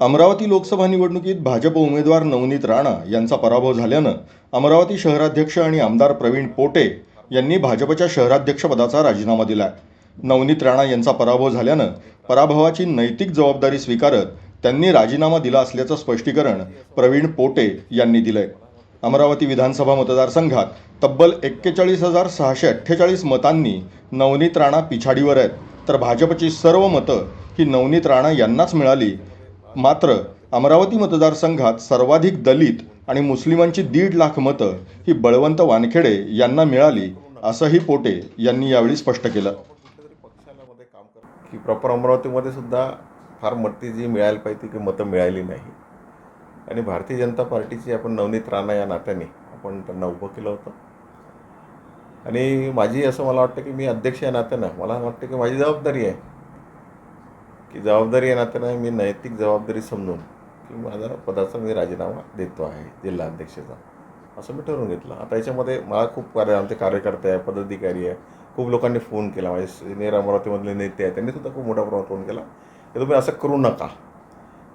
अमरावती लोकसभा निवडणुकीत भाजप उमेदवार नवनीत राणा यांचा पराभव झाल्यानं अमरावती शहराध्यक्ष आणि आमदार प्रवीण पोटे यांनी भाजपच्या शहराध्यक्षपदाचा राजीनामा दिला नवनीत राणा यांचा पराभव झाल्यानं पराभवाची नैतिक जबाबदारी स्वीकारत त्यांनी राजीनामा दिला असल्याचं स्पष्टीकरण प्रवीण पोटे यांनी दिलंय. अमरावती विधानसभा मतदारसंघात तब्बल एक्केचाळीस हजार सहाशे अठ्ठेचाळीस मतांनी नवनीत राणा पिछाडीवर आहेत. तर भाजपची सर्व मतं ही नवनीत राणा यांनाच मिळाली मात्र अमरावती मतदारसंघात सर्वाधिक दलित आणि मुस्लिमांची दीड लाख मतं ही बळवंत वानखेडे यांना मिळाली असंही पोटे यांनी यावेळी स्पष्ट केलं. काम की प्रॉपर अमरावतीमध्ये सुद्धा फार मती जी मिळायला पाहिजे ती मतं मिळाली नाही. आणि भारतीय जनता पार्टीची आपण नवनीत राणा या नात्याने आपण त्यांना उभं केलं होतं. आणि माझी असं मला वाटतं की मी अध्यक्ष या नात्यानं मला वाटतं की माझी जबाबदारी आहे ती जबाबदारी या नात्यानं मी नैतिक जबाबदारी समजून की माझा पदाचा मी राजीनामा देतो आहे जिल्हा अध्यक्षाचा. असं मी ठरवून घेतलं. आता याच्यामध्ये मला खूप कार्य आमचे कार्यकर्ते आहे पदाधिकारी आहे. खूप लोकांनी फोन केला. माझे सिनियर अमरावतीमधले नेते आहेत त्यांनी सुद्धा खूप मोठ्या प्रमाणात फोन केला की तुम्ही असं करू नका.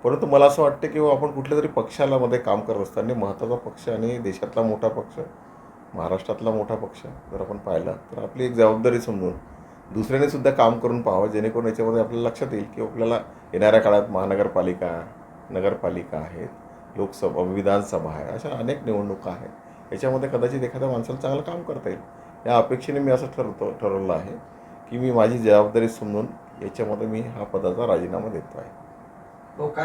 परंतु मला असं वाटतं की आपण कुठल्या तरी पक्षाला मध्ये काम करत असताना महत्त्वाचा पक्ष आणि देशातला मोठा पक्ष महाराष्ट्रातला मोठा पक्ष जर आपण पाहिला तर आपली एक जबाबदारी समजून दुसऱ्याने सुद्धा काम करून पाहावं जेणेकरून याच्यामध्ये आपल्याला लक्षात येईल की आपल्याला येणाऱ्या काळात महानगरपालिका नगरपालिका आहेत लोकसभा विधानसभा आहे अशा अनेक निवडणुका आहेत. याच्यामध्ये कदाचित एखाद्या माणसाला चांगलं काम करता येईल. या अपेक्षेने मी असं ठरवतो ठरवलं आहे की मी माझी जबाबदारी समजून याच्यामध्ये मी हा पदाचा राजीनामा देतो आहे. हो, काय